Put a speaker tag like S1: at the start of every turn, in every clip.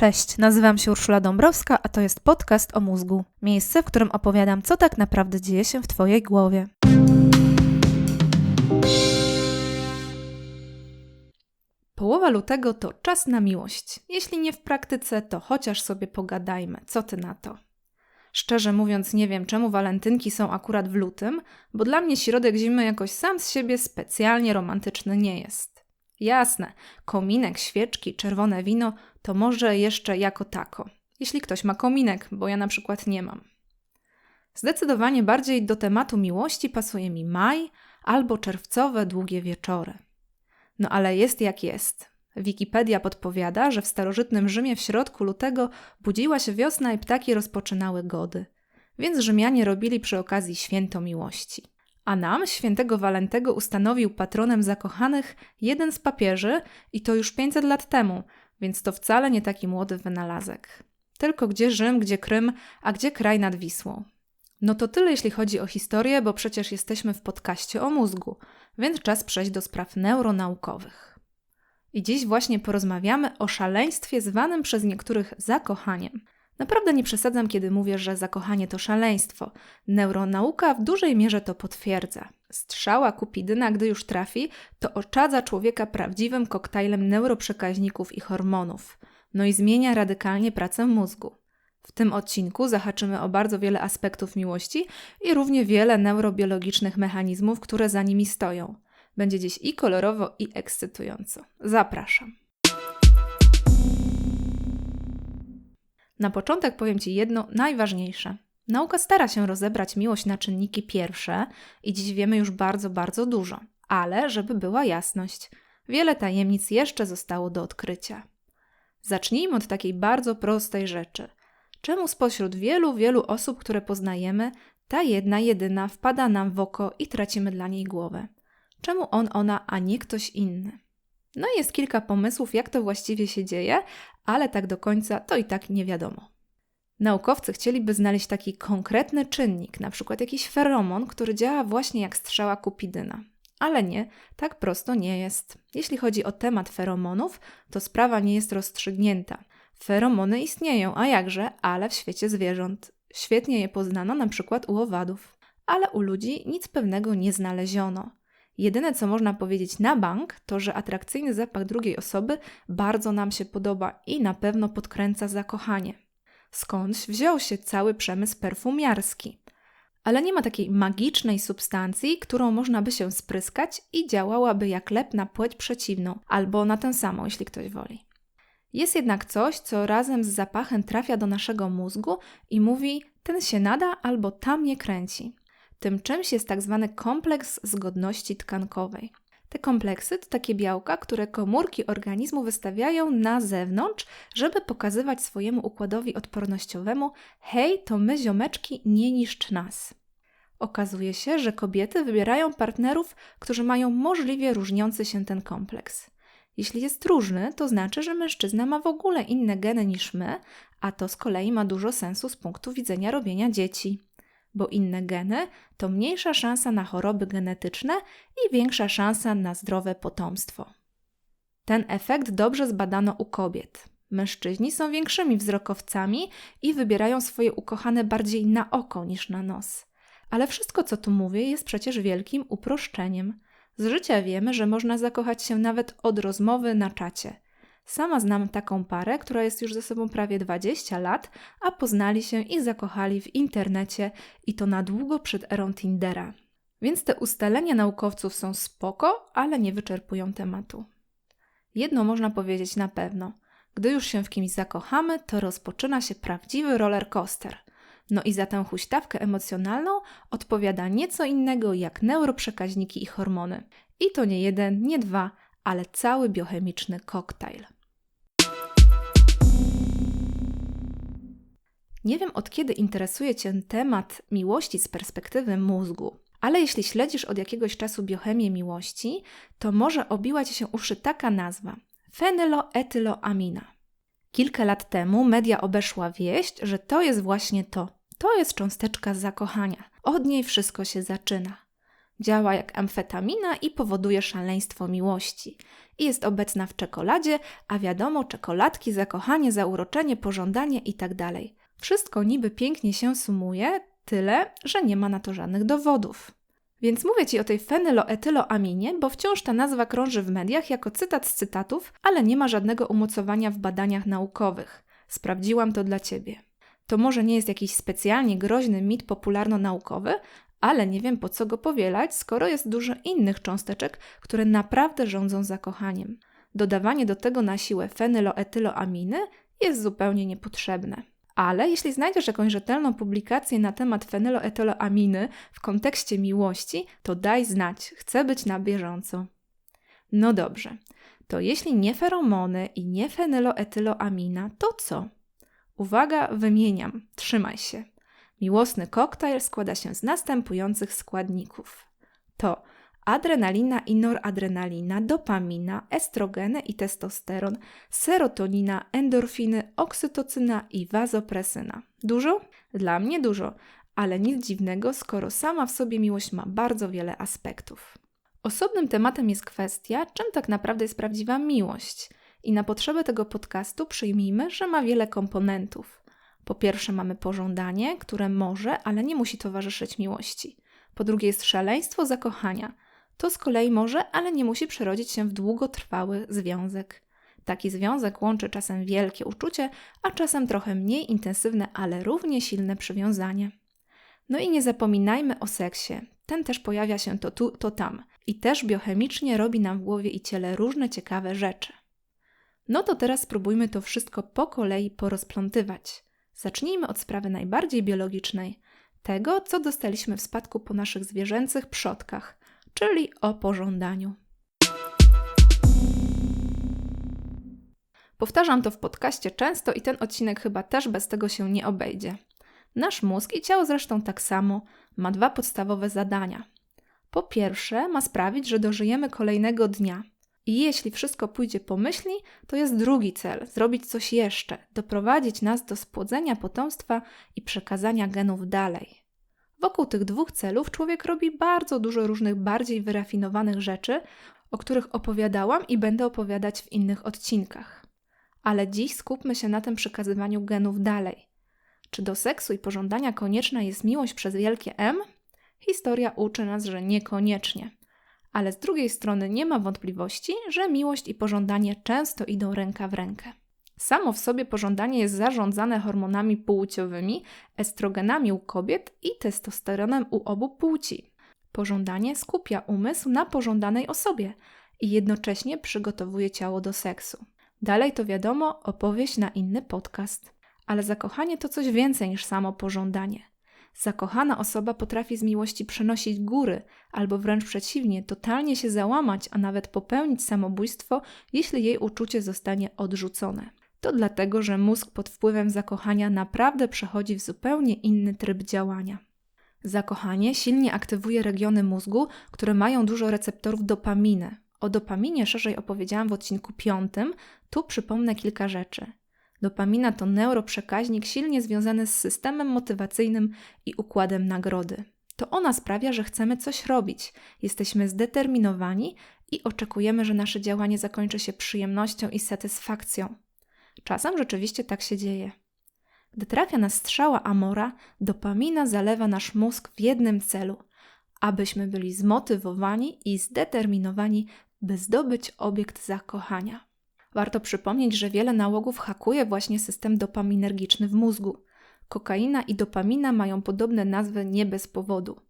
S1: Cześć, nazywam się Urszula Dąbrowska, a to jest podcast o mózgu. Miejsce, w którym opowiadam, co tak naprawdę dzieje się w Twojej głowie. Połowa lutego to czas na miłość. Jeśli nie w praktyce, to chociaż sobie pogadajmy. Co ty na to? Szczerze mówiąc, nie wiem, czemu walentynki są akurat w lutym, bo dla mnie środek zimy jakoś sam z siebie specjalnie romantyczny nie jest. Jasne, kominek, świeczki, czerwone wino to może jeszcze jako tako. Jeśli ktoś ma kominek, bo ja na przykład nie mam. Zdecydowanie bardziej do tematu miłości pasuje mi maj albo czerwcowe długie wieczory. No ale jest jak jest. Wikipedia podpowiada, że w starożytnym Rzymie w środku lutego budziła się wiosna i ptaki rozpoczynały gody. Więc Rzymianie robili przy okazji święto miłości. A nam świętego Walentego ustanowił patronem zakochanych jeden z papieży i to już 500 lat temu, więc to wcale nie taki młody wynalazek. Tylko gdzie Rzym, gdzie Krym, a gdzie kraj nad Wisłą. No to tyle jeśli chodzi o historię, bo przecież jesteśmy w podcaście o mózgu, więc czas przejść do spraw neuronaukowych. I dziś właśnie porozmawiamy o szaleństwie zwanym przez niektórych zakochaniem. Naprawdę nie przesadzam, kiedy mówię, że zakochanie to szaleństwo. Neuronauka w dużej mierze to potwierdza. Strzała kupidyna, gdy już trafi, to oczadza człowieka prawdziwym koktajlem neuroprzekaźników i hormonów. No i zmienia radykalnie pracę mózgu. W tym odcinku zahaczymy o bardzo wiele aspektów miłości i równie wiele neurobiologicznych mechanizmów, które za nimi stoją. Będzie dziś i kolorowo, i ekscytująco. Zapraszam. Na początek powiem Ci jedno najważniejsze. Nauka stara się rozebrać miłość na czynniki pierwsze i dziś wiemy już bardzo, bardzo dużo. Ale, żeby była jasność, wiele tajemnic jeszcze zostało do odkrycia. Zacznijmy od takiej bardzo prostej rzeczy. Czemu spośród wielu, wielu osób, które poznajemy, ta jedna, jedyna wpada nam w oko i tracimy dla niej głowę? Czemu on, ona, a nie ktoś inny? No i jest kilka pomysłów, jak to właściwie się dzieje, ale tak do końca to i tak nie wiadomo. Naukowcy chcieliby znaleźć taki konkretny czynnik, na przykład jakiś feromon, który działa właśnie jak strzała kupidyna. Ale nie, tak prosto nie jest. Jeśli chodzi o temat feromonów, to sprawa nie jest rozstrzygnięta. Feromony istnieją, a jakże, ale w świecie zwierząt. Świetnie je poznano na przykład u owadów. Ale u ludzi nic pewnego nie znaleziono. Jedyne, co można powiedzieć na bank, to że atrakcyjny zapach drugiej osoby bardzo nam się podoba i na pewno podkręca zakochanie. Skądś wziął się cały przemysł perfumiarski. Ale nie ma takiej magicznej substancji, którą można by się spryskać i działałaby jak lep na płeć przeciwną, albo na tę samą, jeśli ktoś woli. Jest jednak coś, co razem z zapachem trafia do naszego mózgu i mówi: ten się nada albo tam nie kręci. Tym czymś jest tak zwany kompleks zgodności tkankowej. Te kompleksy to takie białka, które komórki organizmu wystawiają na zewnątrz, żeby pokazywać swojemu układowi odpornościowemu: hej, to my ziomeczki, nie niszcz nas. Okazuje się, że kobiety wybierają partnerów, którzy mają możliwie różniący się ten kompleks. Jeśli jest różny, to znaczy, że mężczyzna ma w ogóle inne geny niż my, a to z kolei ma dużo sensu z punktu widzenia robienia dzieci bo inne geny to mniejsza szansa na choroby genetyczne i większa szansa na zdrowe potomstwo. Ten efekt dobrze zbadano u kobiet. Mężczyźni są większymi wzrokowcami i wybierają swoje ukochane bardziej na oko niż na nos. Ale wszystko, co tu mówię, jest przecież wielkim uproszczeniem. Z życia wiemy, że można zakochać się nawet od rozmowy na czacie – Sama znam taką parę, która jest już ze sobą prawie 20 lat, a poznali się i zakochali w internecie i to na długo przed erą Tindera. Więc te ustalenia naukowców są spoko, ale nie wyczerpują tematu. Jedno można powiedzieć na pewno. Gdy już się w kimś zakochamy, to rozpoczyna się prawdziwy roller coaster. No i za tę huśtawkę emocjonalną odpowiada nieco innego jak neuroprzekaźniki i hormony. I to nie jeden, nie dwa, ale cały biochemiczny koktajl. Nie wiem od kiedy interesuje Cię temat miłości z perspektywy mózgu, ale jeśli śledzisz od jakiegoś czasu biochemię miłości, to może obiła Ci się uszy taka nazwa fenyloetyloamina. Kilka lat temu media obeszła wieść, że to jest właśnie to. To jest cząsteczka zakochania. Od niej wszystko się zaczyna. Działa jak amfetamina i powoduje szaleństwo miłości. I jest obecna w czekoladzie, a wiadomo, czekoladki, zakochanie, zauroczenie, pożądanie itd. Wszystko niby pięknie się sumuje, tyle, że nie ma na to żadnych dowodów. Więc mówię Ci o tej fenyloetyloaminie, bo wciąż ta nazwa krąży w mediach jako cytat z cytatów, ale nie ma żadnego umocowania w badaniach naukowych. Sprawdziłam to dla Ciebie. To może nie jest jakiś specjalnie groźny mit popularno-naukowy, ale nie wiem po co go powielać, skoro jest dużo innych cząsteczek, które naprawdę rządzą zakochaniem. Dodawanie do tego na siłę fenyloetyloaminy jest zupełnie niepotrzebne. Ale jeśli znajdziesz jakąś rzetelną publikację na temat fenyloetyloaminy w kontekście miłości, to daj znać, chcę być na bieżąco. No dobrze, to jeśli nie feromony i nie fenyloetyloamina, to co? Uwaga, wymieniam, trzymaj się. Miłosny koktajl składa się z następujących składników: to adrenalina i noradrenalina, dopamina, estrogeny i testosteron, serotonina, endorfiny, oksytocyna i wazopresyna. Dużo? Dla mnie dużo, ale nic dziwnego, skoro sama w sobie miłość ma bardzo wiele aspektów. Osobnym tematem jest kwestia, czym tak naprawdę jest prawdziwa miłość. I na potrzeby tego podcastu przyjmijmy, że ma wiele komponentów. Po pierwsze, mamy pożądanie, które może, ale nie musi towarzyszyć miłości. Po drugie, jest szaleństwo zakochania. To z kolei może, ale nie musi przerodzić się w długotrwały związek. Taki związek łączy czasem wielkie uczucie, a czasem trochę mniej intensywne, ale równie silne przywiązanie. No i nie zapominajmy o seksie. Ten też pojawia się to tu, to tam i też biochemicznie robi nam w głowie i ciele różne ciekawe rzeczy. No to teraz spróbujmy to wszystko po kolei porozplątywać. Zacznijmy od sprawy najbardziej biologicznej, tego, co dostaliśmy w spadku po naszych zwierzęcych przodkach, czyli o pożądaniu. Powtarzam to w podcaście często i ten odcinek chyba też bez tego się nie obejdzie. Nasz mózg i ciało zresztą tak samo ma dwa podstawowe zadania. Po pierwsze, ma sprawić, że dożyjemy kolejnego dnia, i jeśli wszystko pójdzie po myśli, to jest drugi cel zrobić coś jeszcze, doprowadzić nas do spłodzenia potomstwa i przekazania genów dalej. Wokół tych dwóch celów człowiek robi bardzo dużo różnych bardziej wyrafinowanych rzeczy, o których opowiadałam i będę opowiadać w innych odcinkach. Ale dziś skupmy się na tym przekazywaniu genów dalej. Czy do seksu i pożądania konieczna jest miłość przez wielkie M? Historia uczy nas, że niekoniecznie ale z drugiej strony nie ma wątpliwości, że miłość i pożądanie często idą ręka w rękę. Samo w sobie pożądanie jest zarządzane hormonami płciowymi, estrogenami u kobiet i testosteronem u obu płci. Pożądanie skupia umysł na pożądanej osobie i jednocześnie przygotowuje ciało do seksu. Dalej to wiadomo, opowieść na inny podcast. Ale zakochanie to coś więcej niż samo pożądanie. Zakochana osoba potrafi z miłości przenosić góry, albo wręcz przeciwnie, totalnie się załamać, a nawet popełnić samobójstwo, jeśli jej uczucie zostanie odrzucone. To dlatego, że mózg pod wpływem zakochania naprawdę przechodzi w zupełnie inny tryb działania. Zakochanie silnie aktywuje regiony mózgu, które mają dużo receptorów dopaminy. O dopaminie szerzej opowiedziałam w odcinku piątym, tu przypomnę kilka rzeczy. Dopamina to neuroprzekaźnik silnie związany z systemem motywacyjnym i układem nagrody. To ona sprawia, że chcemy coś robić, jesteśmy zdeterminowani i oczekujemy, że nasze działanie zakończy się przyjemnością i satysfakcją. Czasem rzeczywiście tak się dzieje. Gdy trafia nas strzała Amora, dopamina zalewa nasz mózg w jednym celu abyśmy byli zmotywowani i zdeterminowani, by zdobyć obiekt zakochania. Warto przypomnieć, że wiele nałogów hakuje właśnie system dopaminergiczny w mózgu. Kokaina i dopamina mają podobne nazwy nie bez powodu.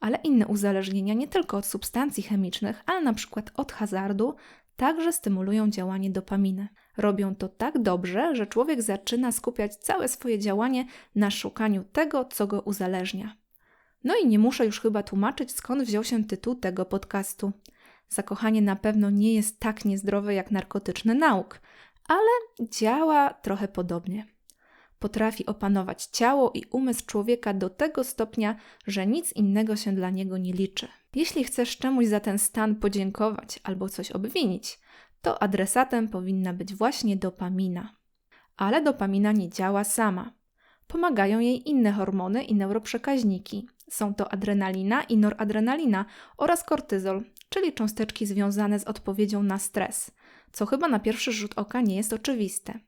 S1: Ale inne uzależnienia, nie tylko od substancji chemicznych, ale na przykład od hazardu, także stymulują działanie dopaminy. Robią to tak dobrze, że człowiek zaczyna skupiać całe swoje działanie na szukaniu tego, co go uzależnia. No i nie muszę już chyba tłumaczyć, skąd wziął się tytuł tego podcastu. Zakochanie na pewno nie jest tak niezdrowe jak narkotyczny nauk, ale działa trochę podobnie. Potrafi opanować ciało i umysł człowieka do tego stopnia, że nic innego się dla niego nie liczy. Jeśli chcesz czemuś za ten stan podziękować albo coś obwinić, to adresatem powinna być właśnie dopamina. Ale dopamina nie działa sama. Pomagają jej inne hormony i neuroprzekaźniki, Są to adrenalina i noradrenalina oraz kortyzol, czyli cząsteczki związane z odpowiedzią na stres, co chyba na pierwszy rzut oka nie jest oczywiste.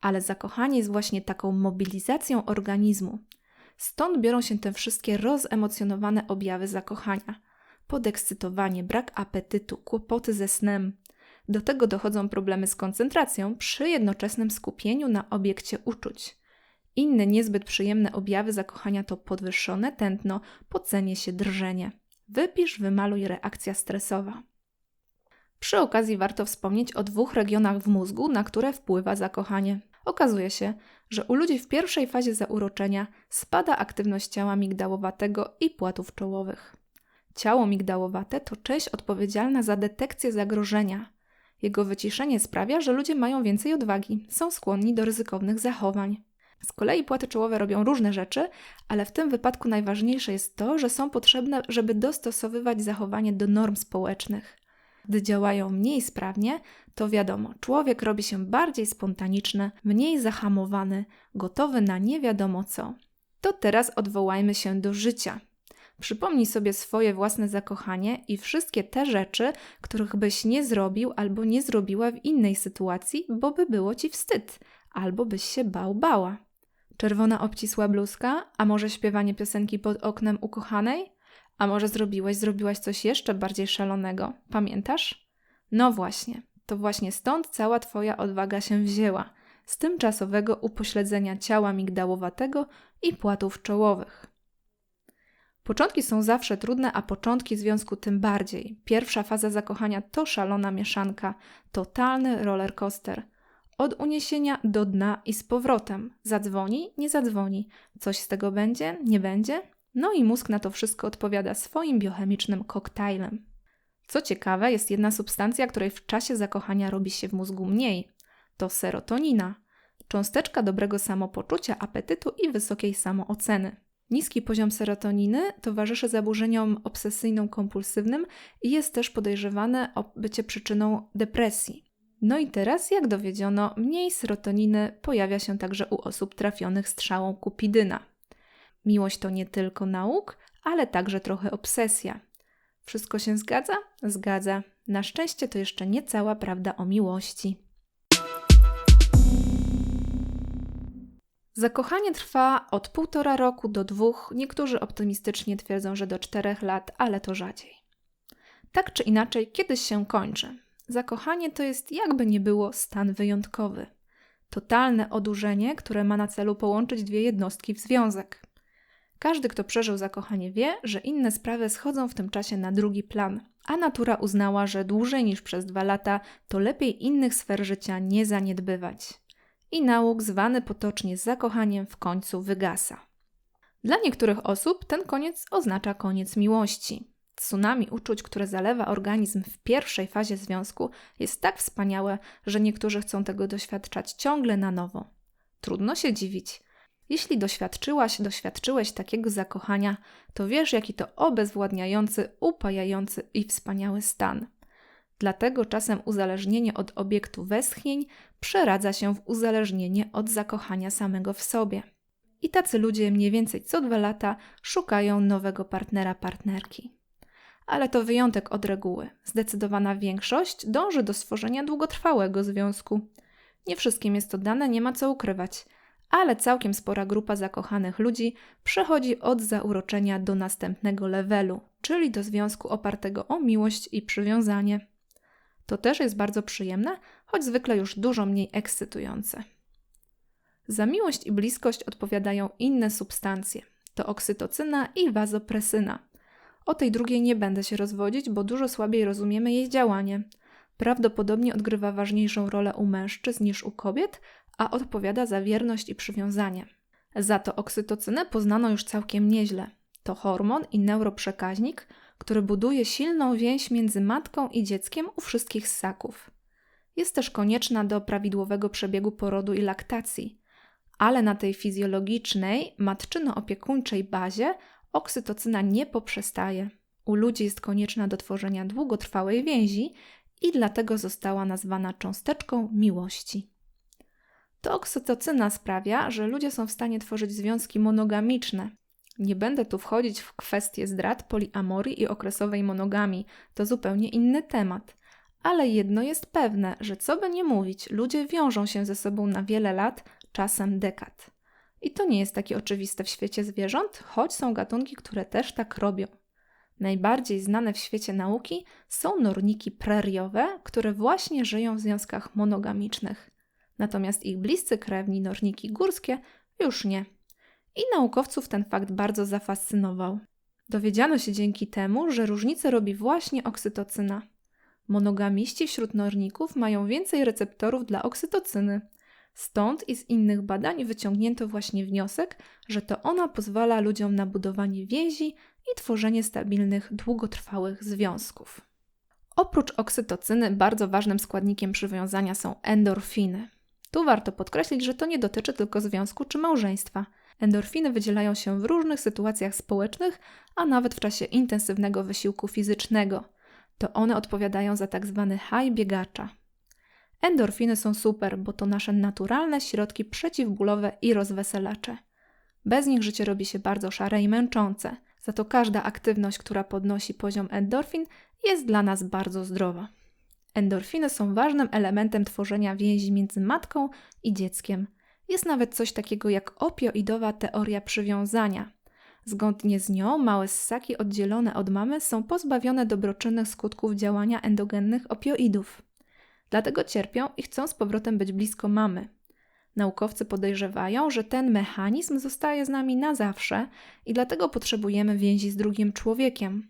S1: Ale zakochanie jest właśnie taką mobilizacją organizmu. Stąd biorą się te wszystkie rozemocjonowane objawy zakochania. Podekscytowanie, brak apetytu, kłopoty ze snem. Do tego dochodzą problemy z koncentracją przy jednoczesnym skupieniu na obiekcie uczuć. Inne niezbyt przyjemne objawy zakochania to podwyższone tętno, pocenie się, drżenie. Wypisz, wymaluj reakcja stresowa. Przy okazji warto wspomnieć o dwóch regionach w mózgu, na które wpływa zakochanie. Okazuje się, że u ludzi w pierwszej fazie zauroczenia spada aktywność ciała migdałowatego i płatów czołowych. Ciało migdałowate to część odpowiedzialna za detekcję zagrożenia. Jego wyciszenie sprawia, że ludzie mają więcej odwagi, są skłonni do ryzykownych zachowań. Z kolei płaty czołowe robią różne rzeczy, ale w tym wypadku najważniejsze jest to, że są potrzebne, żeby dostosowywać zachowanie do norm społecznych. Gdy działają mniej sprawnie, to wiadomo, człowiek robi się bardziej spontaniczny, mniej zahamowany, gotowy na nie wiadomo co. To teraz odwołajmy się do życia. Przypomnij sobie swoje własne zakochanie i wszystkie te rzeczy, których byś nie zrobił albo nie zrobiła w innej sytuacji, bo by było ci wstyd, albo byś się bał, bała. Czerwona obcisła bluzka, a może śpiewanie piosenki pod oknem ukochanej? A może zrobiłeś, zrobiłaś coś jeszcze bardziej szalonego? Pamiętasz? No właśnie, to właśnie stąd cała Twoja odwaga się wzięła. Z tymczasowego upośledzenia ciała migdałowatego i płatów czołowych. Początki są zawsze trudne, a początki związku tym bardziej. Pierwsza faza zakochania to szalona mieszanka, totalny roller coaster. Od uniesienia do dna i z powrotem. Zadzwoni, nie zadzwoni. Coś z tego będzie, nie będzie? No i mózg na to wszystko odpowiada swoim biochemicznym koktajlem. Co ciekawe, jest jedna substancja, której w czasie zakochania robi się w mózgu mniej. To serotonina, cząsteczka dobrego samopoczucia, apetytu i wysokiej samooceny. Niski poziom serotoniny towarzyszy zaburzeniom obsesyjno-kompulsywnym i jest też podejrzewane o bycie przyczyną depresji. No i teraz, jak dowiedziono, mniej serotoniny pojawia się także u osób trafionych strzałą kupidyna. Miłość to nie tylko nauk, ale także trochę obsesja. Wszystko się zgadza? Zgadza. Na szczęście to jeszcze nie cała prawda o miłości. Zakochanie trwa od półtora roku do dwóch, niektórzy optymistycznie twierdzą, że do czterech lat, ale to rzadziej. Tak czy inaczej, kiedyś się kończy. Zakochanie to jest jakby nie było stan wyjątkowy. Totalne odurzenie, które ma na celu połączyć dwie jednostki w związek. Każdy, kto przeżył zakochanie, wie, że inne sprawy schodzą w tym czasie na drugi plan, a natura uznała, że dłużej niż przez dwa lata to lepiej innych sfer życia nie zaniedbywać. I nauk, zwany potocznie zakochaniem, w końcu wygasa. Dla niektórych osób ten koniec oznacza koniec miłości. Tsunami uczuć, które zalewa organizm w pierwszej fazie związku, jest tak wspaniałe, że niektórzy chcą tego doświadczać ciągle na nowo. Trudno się dziwić. Jeśli doświadczyłaś, doświadczyłeś takiego zakochania, to wiesz, jaki to obezwładniający, upajający i wspaniały stan. Dlatego czasem uzależnienie od obiektu westchnień przeradza się w uzależnienie od zakochania samego w sobie. I tacy ludzie mniej więcej co dwa lata szukają nowego partnera, partnerki. Ale to wyjątek od reguły. Zdecydowana większość dąży do stworzenia długotrwałego związku. Nie wszystkim jest to dane, nie ma co ukrywać ale całkiem spora grupa zakochanych ludzi przechodzi od zauroczenia do następnego levelu, czyli do związku opartego o miłość i przywiązanie. To też jest bardzo przyjemne, choć zwykle już dużo mniej ekscytujące. Za miłość i bliskość odpowiadają inne substancje. To oksytocyna i wazopresyna. O tej drugiej nie będę się rozwodzić, bo dużo słabiej rozumiemy jej działanie. Prawdopodobnie odgrywa ważniejszą rolę u mężczyzn niż u kobiet, a odpowiada za wierność i przywiązanie. Za to oksytocynę poznano już całkiem nieźle. To hormon i neuroprzekaźnik, który buduje silną więź między matką i dzieckiem u wszystkich ssaków. Jest też konieczna do prawidłowego przebiegu porodu i laktacji, ale na tej fizjologicznej, matczyno-opiekuńczej bazie oksytocyna nie poprzestaje. U ludzi jest konieczna do tworzenia długotrwałej więzi i dlatego została nazwana cząsteczką miłości. To oksytocyna sprawia, że ludzie są w stanie tworzyć związki monogamiczne. Nie będę tu wchodzić w kwestie zdrad, poliamorii i okresowej monogami, to zupełnie inny temat. Ale jedno jest pewne, że co by nie mówić, ludzie wiążą się ze sobą na wiele lat, czasem dekad. I to nie jest takie oczywiste w świecie zwierząt, choć są gatunki, które też tak robią. Najbardziej znane w świecie nauki są norniki preriowe, które właśnie żyją w związkach monogamicznych. Natomiast ich bliscy krewni, norniki górskie, już nie. I naukowców ten fakt bardzo zafascynował. Dowiedziano się dzięki temu, że różnicę robi właśnie oksytocyna. Monogamiści wśród norników mają więcej receptorów dla oksytocyny. Stąd i z innych badań wyciągnięto właśnie wniosek, że to ona pozwala ludziom na budowanie więzi i tworzenie stabilnych, długotrwałych związków. Oprócz oksytocyny bardzo ważnym składnikiem przywiązania są endorfiny. Tu warto podkreślić, że to nie dotyczy tylko związku czy małżeństwa. Endorfiny wydzielają się w różnych sytuacjach społecznych, a nawet w czasie intensywnego wysiłku fizycznego. To one odpowiadają za tak zwany high biegacza. Endorfiny są super, bo to nasze naturalne środki przeciwbólowe i rozweselacze. Bez nich życie robi się bardzo szare i męczące, za to każda aktywność, która podnosi poziom endorfin, jest dla nas bardzo zdrowa. Endorfiny są ważnym elementem tworzenia więzi między matką i dzieckiem. Jest nawet coś takiego jak opioidowa teoria przywiązania. Zgodnie z nią, małe ssaki oddzielone od mamy są pozbawione dobroczynnych skutków działania endogennych opioidów. Dlatego cierpią i chcą z powrotem być blisko mamy. Naukowcy podejrzewają, że ten mechanizm zostaje z nami na zawsze i dlatego potrzebujemy więzi z drugim człowiekiem,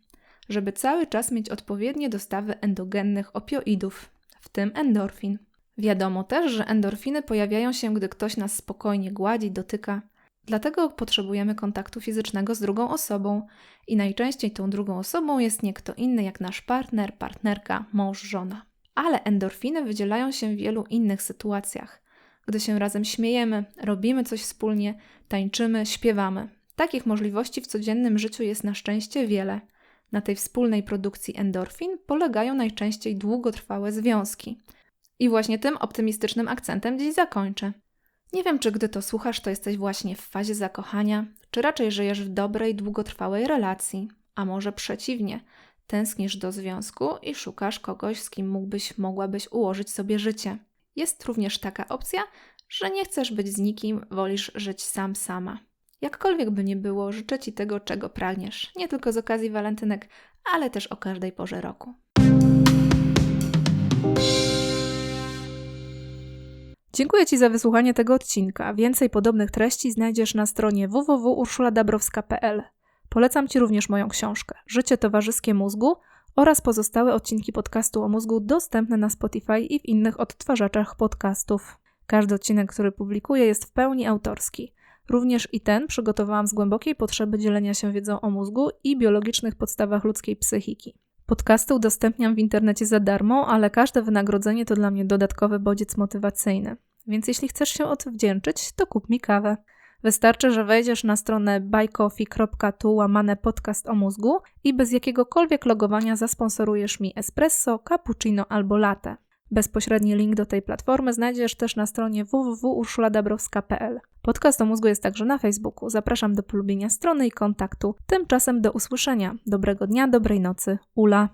S1: żeby cały czas mieć odpowiednie dostawy endogennych opioidów, w tym endorfin. Wiadomo też, że endorfiny pojawiają się, gdy ktoś nas spokojnie gładzi, dotyka. Dlatego potrzebujemy kontaktu fizycznego z drugą osobą i najczęściej tą drugą osobą jest nie kto inny jak nasz partner, partnerka, mąż, żona. Ale endorfiny wydzielają się w wielu innych sytuacjach. Gdy się razem śmiejemy, robimy coś wspólnie, tańczymy, śpiewamy. Takich możliwości w codziennym życiu jest na szczęście wiele. Na tej wspólnej produkcji endorfin polegają najczęściej długotrwałe związki. I właśnie tym optymistycznym akcentem dziś zakończę. Nie wiem, czy gdy to słuchasz, to jesteś właśnie w fazie zakochania, czy raczej żyjesz w dobrej, długotrwałej relacji, a może przeciwnie, tęsknisz do związku i szukasz kogoś, z kim mógłbyś, mogłabyś ułożyć sobie życie. Jest również taka opcja, że nie chcesz być z nikim, wolisz żyć sam sama. Jakkolwiek by nie było, życzę Ci tego, czego pragniesz, nie tylko z okazji walentynek, ale też o każdej porze roku. Dziękuję Ci za wysłuchanie tego odcinka. Więcej podobnych treści znajdziesz na stronie www.urszuladabrowska.pl. Polecam Ci również moją książkę Życie towarzyskie mózgu oraz pozostałe odcinki podcastu o mózgu dostępne na Spotify i w innych odtwarzaczach podcastów. Każdy odcinek, który publikuję, jest w pełni autorski. Również i ten przygotowałam z głębokiej potrzeby dzielenia się wiedzą o mózgu i biologicznych podstawach ludzkiej psychiki. Podcasty udostępniam w internecie za darmo, ale każde wynagrodzenie to dla mnie dodatkowy bodziec motywacyjny. Więc jeśli chcesz się odwdzięczyć, to kup mi kawę. Wystarczy, że wejdziesz na stronę buycoffee.tu łamane podcast o mózgu i bez jakiegokolwiek logowania zasponsorujesz mi espresso, cappuccino albo latte. Bezpośredni link do tej platformy znajdziesz też na stronie www.urszuladabrowska.pl. Podcast o mózgu jest także na Facebooku. Zapraszam do polubienia strony i kontaktu. Tymczasem do usłyszenia. Dobrego dnia, dobrej nocy. Ula.